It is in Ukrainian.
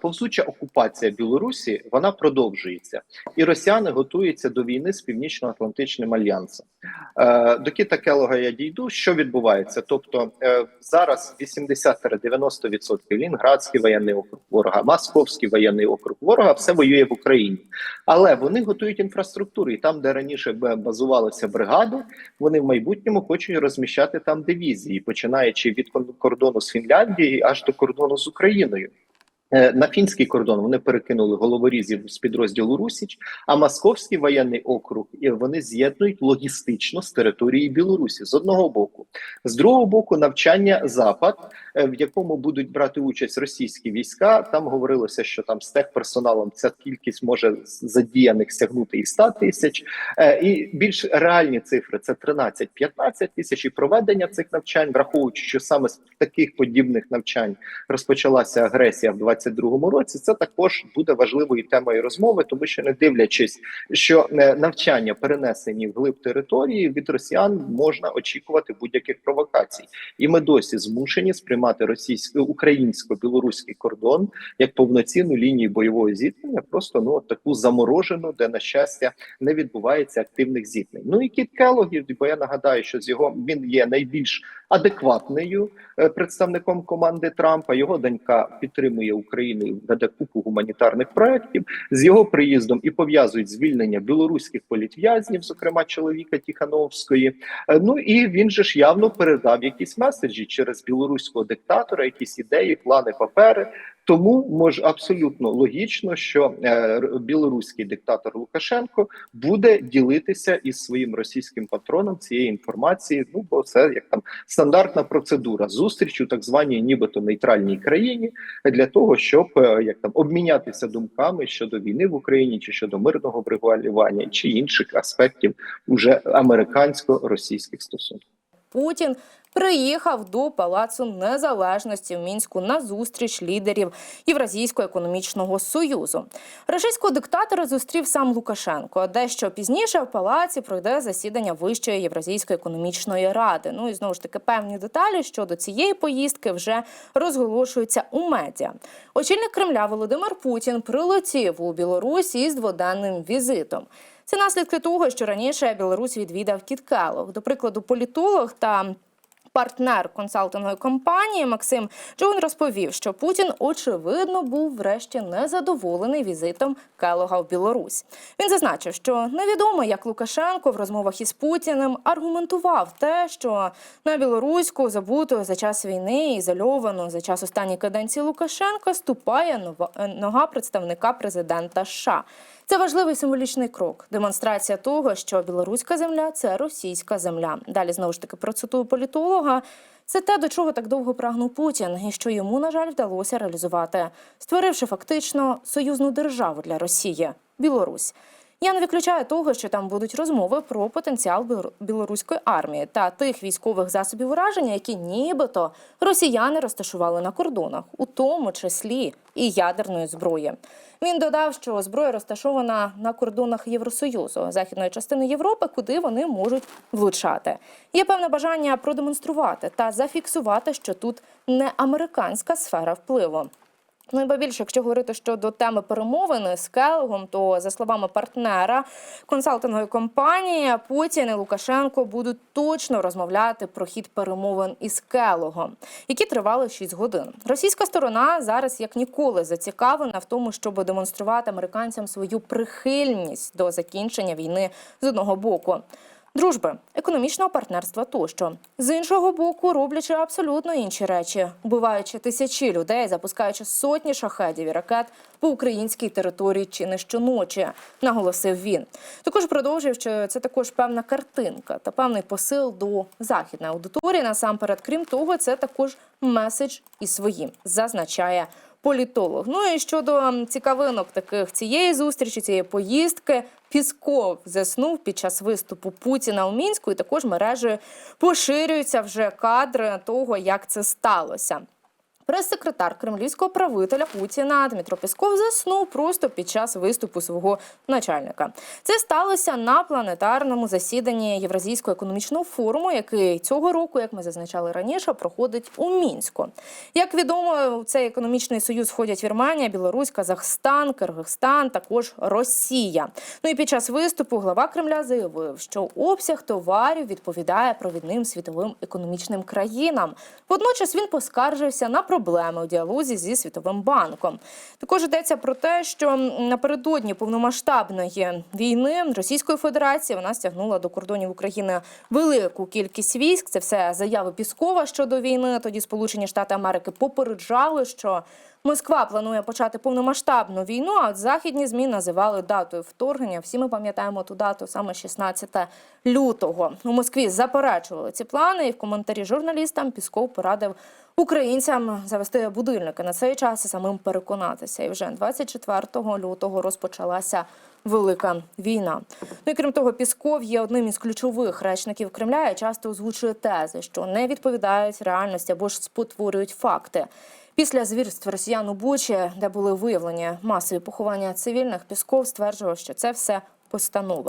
Повзуча окупація Білорусі вона продовжується, і росіяни готуються до війни з північно-атлантичним альянсом. Е, до Кіта Келога я дійду. Що відбувається? Тобто е, зараз 80-90% Лінградський воєнний округ ворога, Московський воєнний округ ворога все воює в Україні, але вони готують інфраструктуру, і там, де раніше базувалися бригади, вони в майбутньому хочуть розміщати там дивізії, починаючи від кордону з Фінляндією аж до кордону з Україною. Е, На фінський кордон вони перекинули головорізів з підрозділу Русіч, а Московський воєнний округ вони з'єднують логістично з території Білорусі з одного боку, з другого боку, навчання запад, в якому будуть брати участь російські війська. Там говорилося, що там з техперсоналом ця кількість може задіяних сягнути і 100 тисяч. Е, І більш реальні цифри це 13-15 тисяч. І проведення цих навчань, враховуючи, що саме з таких подібних навчань розпочалася агресія в 22-му році. Це також буде важливою темою розмови, тому що не дивлячись, що е, навчання перенесені в глиб території від росіян можна очікувати будь-яких провокацій, і ми досі змушені сприймати російсько українсько-білоруський кордон як повноцінну лінію бойового зіткнення, просто ну от таку заморожену, де на щастя не відбувається активних зіткнень. Ну і Кіт Келлогів, бо я нагадаю, що з його він є найбільш адекватною е, представником команди Трампа. Його донька підтримує Україну і веде купу гуманітарних проєктів. З його приїздом і пов'язують звільнення білоруських політв'язнів, зокрема чоловіка Тіхановської. Е, Ну і він же ж явно передав якісь меседжі через білоруського диктатора, якісь ідеї, плани, папери. Тому може абсолютно логічно, що е, білоруський диктатор Лукашенко буде ділитися із своїм російським патроном цією інформацією. Ну бо це як там стандартна процедура зустріч у так званій, нібито нейтральній країні для того, щоб е, як там обмінятися думками щодо війни в Україні, чи щодо мирного врегулювання, чи інших аспектів уже американсько-російських стосунків. Путін приїхав до Палацу Незалежності в мінську на зустріч лідерів Євразійського економічного союзу. Російського диктатора зустрів сам Лукашенко. Дещо пізніше в палаці пройде засідання Вищої Євразійської економічної ради. Ну і знову ж таки певні деталі щодо цієї поїздки вже розголошуються у медіа. Очільник Кремля Володимир Путін прилетів у Білорусь із дводенним візитом. Це наслідки того, що раніше Білорусь відвідав Кіт До прикладу, політолог та партнер консалтингової компанії Максим Джон розповів, що Путін очевидно був врешті незадоволений візитом Келога в Білорусь. Він зазначив, що невідомо, як Лукашенко в розмовах із Путіним аргументував те, що на білоруську забуту за час війни ізольовану за час останньої каденції Лукашенка ступає нова е, нога представника президента США. Це важливий символічний крок, демонстрація того, що білоруська земля це російська земля. Далі знову ж таки процитую політолога. Це те, до чого так довго прагнув Путін, і що йому, на жаль, вдалося реалізувати, створивши фактично союзну державу для Росії Білорусь. Я не виключаю того, що там будуть розмови про потенціал білоруської армії та тих військових засобів ураження, які нібито росіяни розташували на кордонах, у тому числі і ядерної зброї. Він додав, що зброя розташована на кордонах Євросоюзу, західної частини Європи, куди вони можуть влучати. Є певне бажання продемонструвати та зафіксувати, що тут не американська сфера впливу. Ну і ба більше, якщо говорити щодо теми перемовини з Келгом, то за словами партнера консалтингової компанії Путін і Лукашенко будуть точно розмовляти про хід перемовин із Келогом, які тривали 6 годин. Російська сторона зараз як ніколи зацікавлена в тому, щоб демонструвати американцям свою прихильність до закінчення війни з одного боку. Дружби, економічного партнерства тощо з іншого боку, роблячи абсолютно інші речі, вбиваючи тисячі людей, запускаючи сотні шахедів і ракет по українській території чи не щоночі, наголосив він. Також продовжив, що це також певна картинка та певний посил до західної аудиторії. Насамперед, крім того, це також меседж і своїм, зазначає політолог. Ну і щодо цікавинок таких цієї зустрічі, цієї поїздки, Пісков заснув під час виступу Путіна у мінську, і також мережею поширюються вже кадри того, як це сталося. Прес-секретар кремлівського правителя Путіна Дмитро Пісков заснув просто під час виступу свого начальника. Це сталося на планетарному засіданні Євразійського економічного форуму, який цього року, як ми зазначали раніше, проходить у мінську. Як відомо, у цей економічний союз входять Вірменія, Білорусь, Казахстан, Киргизстан, також Росія. Ну і під час виступу глава Кремля заявив, що обсяг товарів відповідає провідним світовим економічним країнам. Водночас він поскаржився на проблеми у діалозі зі світовим банком. Також йдеться про те, що напередодні повномасштабної війни Російської Федерації вона стягнула до кордонів України велику кількість військ. Це все заяви Піскова щодо війни. Тоді Сполучені Штати Америки попереджали, що Москва планує почати повномасштабну війну. А от західні змі називали датою вторгнення. Всі ми пам'ятаємо ту дату саме 16 лютого. У Москві заперечували ці плани, і в коментарі журналістам Пісков порадив українцям завести будильники на цей час і самим переконатися. І вже 24 лютого розпочалася велика війна. Ну і крім того, Пісков є одним із ключових речників Кремля і часто озвучує тези, що не відповідають реальності або ж спотворюють факти. Після звірств росіян у Бучі, де були виявлені масові поховання цивільних, Пісков стверджував, що це все постанова.